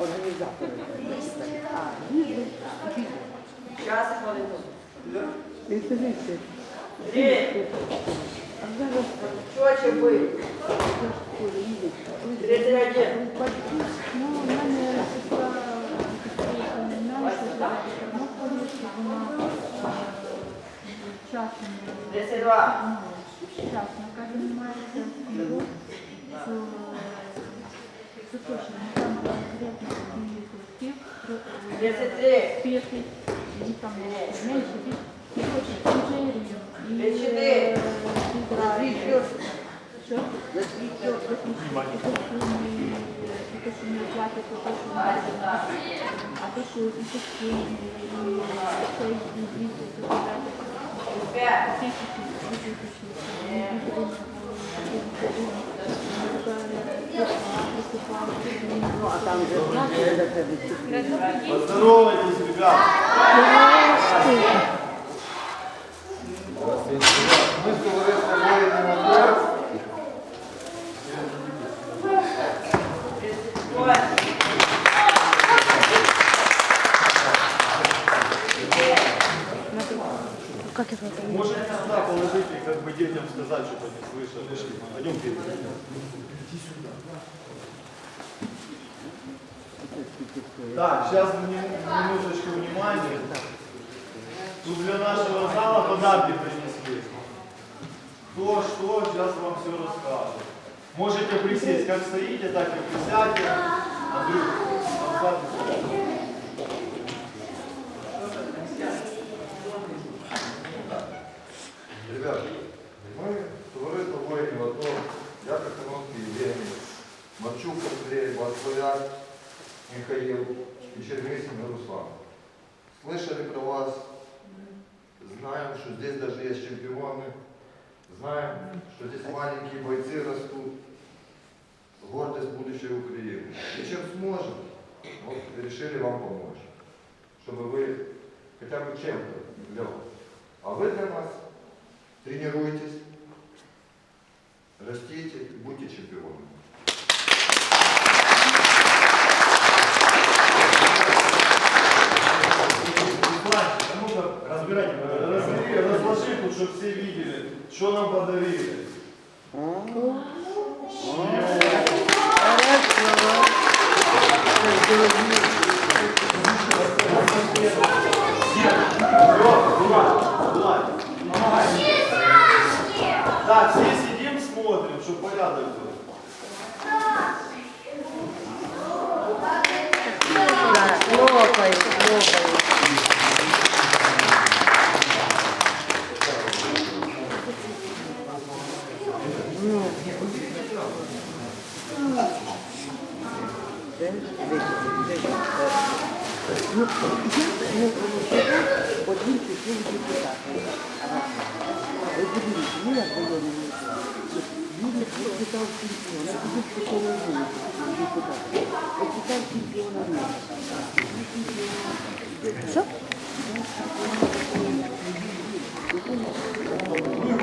організатори. Час хвилину. Відповісти. А зараз що чи ви? Ну, в мене сестра мінялася, ну, конечно, вона часом. Часно, каже, немає. 33, Что если они там меньше, ты хочешь инженерию и 34, э, разви счет, счет, разви счет, и то, что не- и то, что не платят, и то, что не платят. А то, что и то, что не- и то, что не платят, и то, что не платят. 5, Всякие эти- эти- эти- Ну, а там же знаєте, де тебе Поздоровайтесь, ребят. Ми з товариством воїнів АТО Восемь. Можете сюда положить и как бы детям сказать, чтобы они слышали. Пойдемте. Так, сейчас минуточку внимания. Тут для нашего зала подарки принесли. Кто что, сейчас вам все расскажет. Можете присесть, как стоите, так и присядьте. Андрюх, назад. Ребята, ми товариство воїнів АТО, я Кахановський Євгеній, Марчук Андрей, Батьковяк Михаил и Чернисин Руслан. Слышали про вас, знаем, что здесь даже есть чемпионы, знаем, что здесь маленькие бойцы растут, гордость будущей Украины. И чем сможем, вот решили вам помочь, чтобы вы хотя бы чем-то для вас. А вы для нас тренируйтесь, растите, будьте чемпионами. Разбирайте, разбери, разложи тут, чтобы все видели, что нам подарили. Так, все сидим, смотрим, чтобы порядок был. Ну, я ну, один пішов депутати. Ви подивіться, ну як було мені. Люди питав чемпіона, я тут пополовину депутати. Я питав чемпіона міста. Що?